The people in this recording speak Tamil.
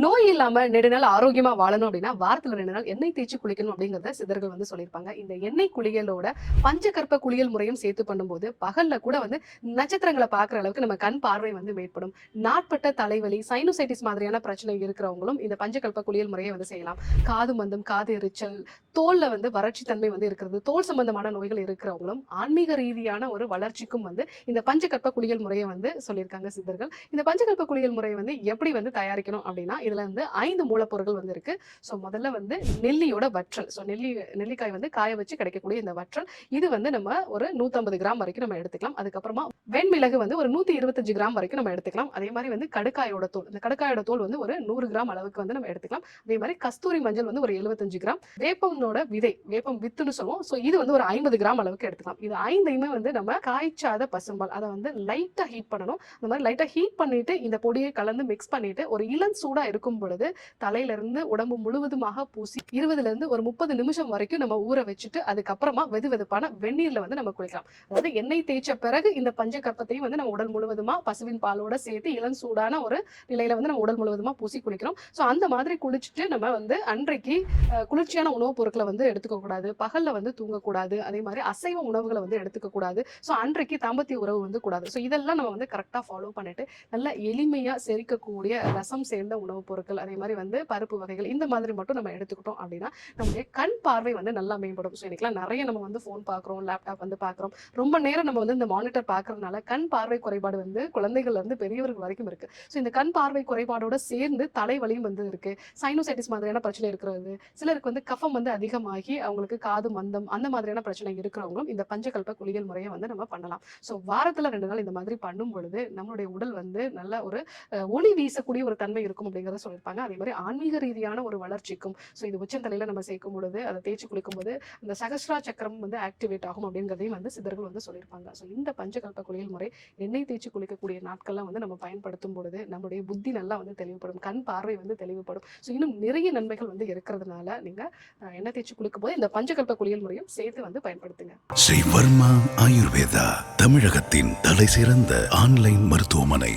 நோய் இல்லாம நெடுநாள் ஆரோக்கியமா வாழணும் அப்படின்னா வாரத்துல ரெண்டு நாள் எண்ணெய் தேய்ச்சி குளிக்கணும் அப்படிங்கறத சிதர்கள் வந்து சொல்லியிருப்பாங்க. இந்த எண்ணெய் குளியலோட பஞ்சகற்ப குளியல் முறையும் சேர்த்து பண்ணும்போது பகல்ல கூட வந்து நட்சத்திரங்களை பாக்குற அளவுக்கு நம்ம கண் பார்வை வந்து மேற்படும். நாட்பட்ட தலைவலி சைனோசைட்டிஸ் மாதிரியான பிரச்சனை இருக்கிறவங்களும் இந்த பஞ்சகல்ப குளியல் முறையை வந்து செய்யலாம். காது மந்தம் காது எரிச்சல் தோல்ல வந்து வறட்சி தன்மை வந்து இருக்கிறது தோல் சம்பந்தமான நோய்கள் இருக்கிறவங்களும் ஆன்மீக ரீதியான ஒரு வளர்ச்சிக்கும் வந்து இந்த பஞ்சகற்ப குளியல் முறையை வந்து சொல்லியிருக்காங்க சித்தர்கள். இந்த பஞ்சகற்ப குளியல் முறையை வந்து எப்படி வந்து தயாரிக்கணும் அப்படின்னா இதுல வந்து ஐந்து மூலப்பொருட்கள் வந்து இருக்கு. ஸோ முதல்ல வந்து நெல்லியோட வற்றல். ஸோ நெல்லி நெல்லிக்காய் வந்து காய வச்சு கிடைக்கக்கூடிய இந்த வற்றல். இது வந்து நம்ம ஒரு நூற்றம்பது கிராம் வரைக்கும் நம்ம எடுத்துக்கலாம். அதுக்கப்புறமா வெண்மிளகு வந்து ஒரு நூற்றி இருபத்தஞ்சு கிராம் வரைக்கும் நம்ம எடுத்துக்கலாம். அதே மாதிரி வந்து கடுக்காயோட தோல். இந்த கடுக்காயோட தோல் வந்து ஒரு நூறு கிராம் அளவுக்கு வந்து நம்ம எடுத்துக்கலாம். அதே மாதிரி கஸ்தூரி மஞ்சள் வந்து ஒரு எழுபத்தஞ்சு கிராம். வேப்பம்னோட விதை வேப்பம் வித்துன்னு சொல்லுவோம். ஸோ இது வந்து ஒரு ஐம்பது கிராம் அளவுக்கு எடுத்துக்கலாம். இது ஐந்தையுமே வந்து நம்ம காய்ச்சாத பசும்பால் அதை வந்து லைட்டாக ஹீட் பண்ணணும். அந்த மாதிரி லைட்டாக ஹீட் பண்ணிட்டு இந்த பொடியை கலந்து மிக்ஸ் பண்ணிட்டு ஒரு இளம் சூடா இருக்கும் பொழுது தலையில இருந்து உடம்பு முழுவதுமாக பூசி இருபதுல இருந்து ஒரு முப்பது நிமிஷம் வரைக்கும் நம்ம ஊற வச்சுட்டு அதுக்கப்புறமா வெது வெதுப்பான வெந்நீர்ல வந்து நம்ம குளிக்கலாம். அதாவது எண்ணெய் தேய்ச்ச பிறகு இந்த பஞ்சகற்பத்தையும் வந்து நம்ம உடல் முழுவதுமா பசுவின் பாலோட சேர்த்து இளம் சூடான ஒரு நிலையில வந்து நம்ம உடல் முழுவதுமா பூசி குளிக்கிறோம். ஸோ அந்த மாதிரி குளிச்சுட்டு நம்ம வந்து அன்றைக்கு குளிர்ச்சியான உணவுப் பொருட்களை வந்து எடுத்துக்க கூடாது. பகல்ல வந்து தூங்கக்கூடாது. அதே மாதிரி அசைவ உணவுகளை வந்து எடுத்துக்க கூடாது. ஸோ அன்றைக்கு தாம்பத்திய உறவு வந்து கூடாது. ஸோ இதெல்லாம் நம்ம வந்து கரெக்டாக ஃபாலோ பண்ணிட்டு நல்ல எளிமையா செரிக்கக்கூடிய ரசம் சேர்ந்த உணவு உணவுப் பொருட்கள் அதே மாதிரி வந்து பருப்பு வகைகள் இந்த மாதிரி மட்டும் நம்ம எடுத்துக்கிட்டோம் அப்படின்னா நம்முடைய கண் பார்வை வந்து நல்லா மேம்படும். ஸோ இன்னைக்கெல்லாம் நிறைய நம்ம வந்து ஃபோன் பார்க்குறோம் லேப்டாப் வந்து பார்க்குறோம். ரொம்ப நேரம் நம்ம வந்து இந்த மானிட்டர் பார்க்கறதுனால கண் பார்வை குறைபாடு வந்து குழந்தைகள்ல இருந்து பெரியவர்கள் வரைக்கும் இருக்கு. ஸோ இந்த கண் பார்வை குறைபாடோட சேர்ந்து தலைவலியும் வந்து இருக்கு. சைனோசைட்டிஸ் மாதிரியான பிரச்சனை இருக்கிறது. சிலருக்கு வந்து கஃபம் வந்து அதிகமாகி அவங்களுக்கு காது மந்தம் அந்த மாதிரியான பிரச்சனை இருக்கிறவங்களும் இந்த பஞ்சகல்ப குளியல் முறையை வந்து நம்ம பண்ணலாம். ஸோ வாரத்துல ரெண்டு நாள் இந்த மாதிரி பண்ணும் பொழுது நம்மளுடைய உடல் வந்து நல்ல ஒரு ஒளி வீசக்கூடிய ஒரு தன்மை இருக்கும் அப்படிங்கிறத சொல்லியிருப்பாங்க. அதே மாதிரி ஆன்மீக ரீதியான ஒரு வளர்ச்சிக்கும் ஸோ இது உச்சந்தலையில் நம்ம சேர்க்கும் பொழுது அதை தேய்ச்சி குளிக்கும் போது அந்த சகஸ்ரா சக்கரம் வந்து ஆக்டிவேட் ஆகும் அப்படிங்கிறதையும் வந்து சித்தர்கள் வந்து சொல்லியிருப்பாங்க. ஸோ இந்த பஞ்சகல்ப குளியல் முறை எண்ணெய் தேய்ச்சி குளிக்கக்கூடிய நாட்கள்லாம் வந்து நம்ம பயன்படுத்தும் பொழுது நம்முடைய புத்தி நல்லா வந்து தெளிவுபடும் கண் பார்வை வந்து தெளிவுபடும். ஸோ இன்னும் நிறைய நன்மைகள் வந்து இருக்கிறதுனால நீங்கள் எண்ணெய் தேய்ச்சி குளிக்கும் போது இந்த பஞ்சகல்ப குளியல் முறையும் சேர்த்து வந்து பயன்படுத்துங்க. ஸ்ரீ வர்மா ஆயுர்வேதா தமிழகத்தின் தலை சிறந்த ஆன்லைன் மருத்துவமனை.